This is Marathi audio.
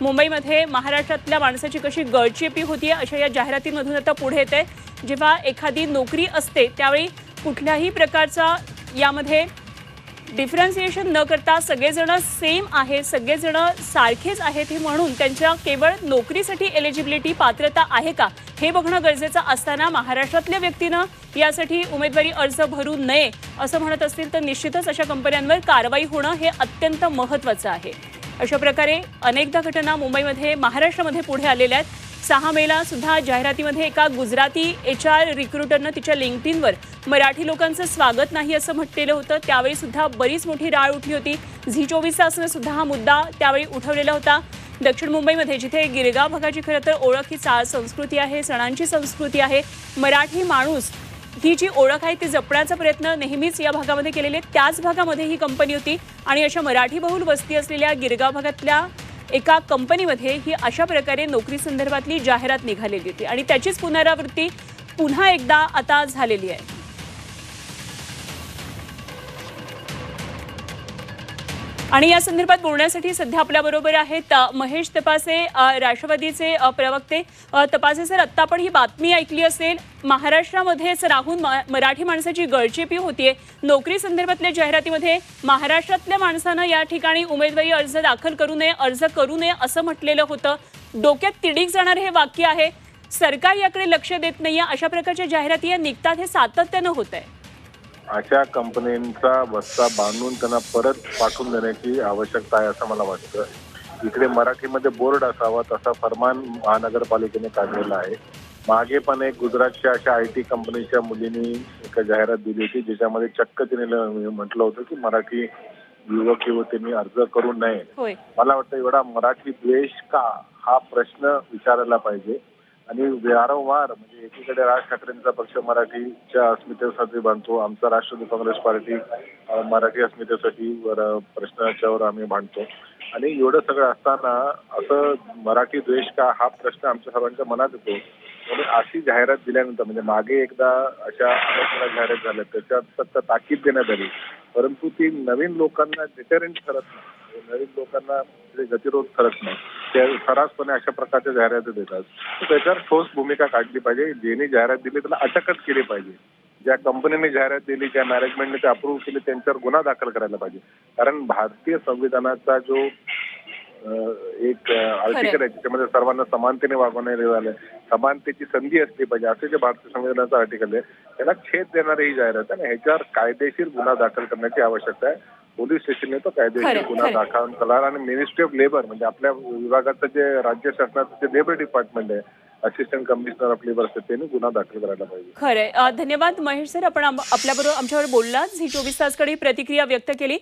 मुंबईमध्ये महाराष्ट्रातल्या माणसाची कशी गळचेपी होती अशा या जाहिरातींमधून आता पुढे येते जेव्हा एखादी नोकरी असते त्यावेळी कुठल्याही प्रकारचा यामध्ये डिफरन्सिएशन न करता सगळेजण सेम आहे सगळेजण सारखेच आहेत हे म्हणून त्यांच्या केवळ नोकरीसाठी एलिजिबिलिटी पात्रता आहे का हे बघणं गरजेचं असताना महाराष्ट्रातल्या व्यक्तीनं यासाठी उमेदवारी अर्ज भरू नये असं म्हणत असतील तर निश्चितच अशा कंपन्यांवर कारवाई होणं हे अत्यंत महत्त्वाचं आहे. अशा प्रकारे अनेकदा घटना मुंबईमध्ये महाराष्ट्रामध्ये पुढे आलेल्या आहेत. सहा मेला सुद्धा जाहिरातीमध्ये एका गुजराती एच आर रिक्रुटरनं तिच्या लिंक्डइनवर मराठी लोकांचं स्वागत नाही असं म्हटलेलं होतं. त्यावेळी सुद्धा बरीच मोठी राळ उठली होती. झी चोवीस तासनं सुद्धा हा मुद्दा त्यावेळी उठवलेला होता. दक्षिण मुंबईमध्ये जिथे गिरगाव भागाची खरं तर ओळख ही चाळ संस्कृती आहे सणांची संस्कृती आहे. मराठी माणूस ही जी ओळख आहे ती जपण्याचा प्रयत्न नेहमीच या भागामध्ये केलेले त्याच भागामध्ये ही कंपनी होती आणि अशा मराठी बहुल वस्ती असलेल्या गिरगाव भागातल्या एका कंपनीमध्ये ही अशा प्रकारे नोकरी संदर्भातली जाहिरात निघालेली होती. आणि त्याचीच पुनरावृत्ती पुन्हा एकदा आता झालेली आहे. आणि या संदर्भात बोलण्यासाठी सध्या आपल्याबरोबर आहेत महेश तपासे राष्ट्रवादीचे प्रवक्ते. तपासे सर आत्ता आपण ही बातमी ऐकली असेल. महाराष्ट्रामध्येच राहून म- मराठी माणसाची गळचेपी होतीये. नोकरी संदर्भातल्या जाहिरातीमध्ये महाराष्ट्रातल्या माणसानं या ठिकाणी उमेदवारी अर्ज दाखल करू नये अर्ज करू नये असं म्हटलेलं होतं. डोक्यात तिडीक जाणारे हे वाक्य आहे. सरकार याकडे लक्ष देत नाहीये. अशा प्रकारच्या जाहिराती या निघतात हे सातत्यानं होत आहे अशा कंपन्यांचा बस्ता बांधून त्यांना परत पाठवून देण्याची आवश्यकता आहे असं मला वाटतं. इकडे मराठीमध्ये बोर्ड असावा तसा फरमान महानगरपालिकेने काढलेला आहे. मागे पण एक गुजरातच्या अशा आय टी कंपनीच्या मुलींनी एक जाहिरात दिली होती ज्याच्यामध्ये चक्क तिने म्हटलं होतं की मराठी युवक युवतींनी अर्ज करू नये. मला वाटतं एवढा मराठी द्वेष का? हा प्रश्न विचारायला पाहिजे. आणि वारंवार म्हणजे एकीकडे राज ठाकरेंचा पक्ष मराठीच्या अस्मितेसाठी बांधतो आमचा राष्ट्रवादी काँग्रेस पार्टी मराठी अस्मितेसाठी प्रश्नाच्यावर आम्ही मांडतो आणि एवढं सगळं असताना असं मराठी द्वेष का हा प्रश्न आमच्या सर्वांच्या मनात येतो. म्हणून अशी जाहिरात दिल्यानंतर म्हणजे मागे एकदा अशा अनेक जाहिरात झाल्या त्याच्यात फक्त ताकीद देण्यात आली. परंतु ती नवीन लोकांना डिटरंट करत नाही. नवीन लोकांना गतिरोध ठरत नाही ते सर्रासपणे अशा प्रकारच्या जाहिराती देतात. त्याच्यावर ठोस भूमिका काढली पाहिजे. ज्यांनी जाहिरात दिली त्याला अटकच केली पाहिजे. ज्या कंपनीने जाहिरात दिली ज्या मॅनेजमेंटने ते अप्रूव्ह केली त्यांच्यावर गुन्हा दाखल करायला पाहिजे. कारण भारतीय संविधानाचा जो एक आर्टिकल आहे त्याच्यामध्ये सर्वांना समानतेने वागवण्यात आलं समानतेची संधी असली पाहिजे. असे जे भारतीय संविधानाचं आर्टिकल आहे त्याला छेद देणारी ही जाहिरात आहे आणि ह्याच्यावर कायदेशीर गुन्हा दाखल करण्याची आवश्यकता आहे. पोलीस स्टेशन येतो कायदेशीर गुन्हा दाखल करणार आणि मिनिस्ट्री ऑफ लेबर म्हणजे आपल्या विभागाचं जे राज्य शासनाचं जे लेबर डिपार्टमेंट आहे असिस्टंट कमिशनर लेबर असते त्यांनी गुन्हा दाखल करायला पाहिजे. खरंय धन्यवाद महेश सर आपण आपल्याबरोबर आमच्यावर बोललात. झी चोवीस तासकडे प्रतिक्रिया व्यक्त केली.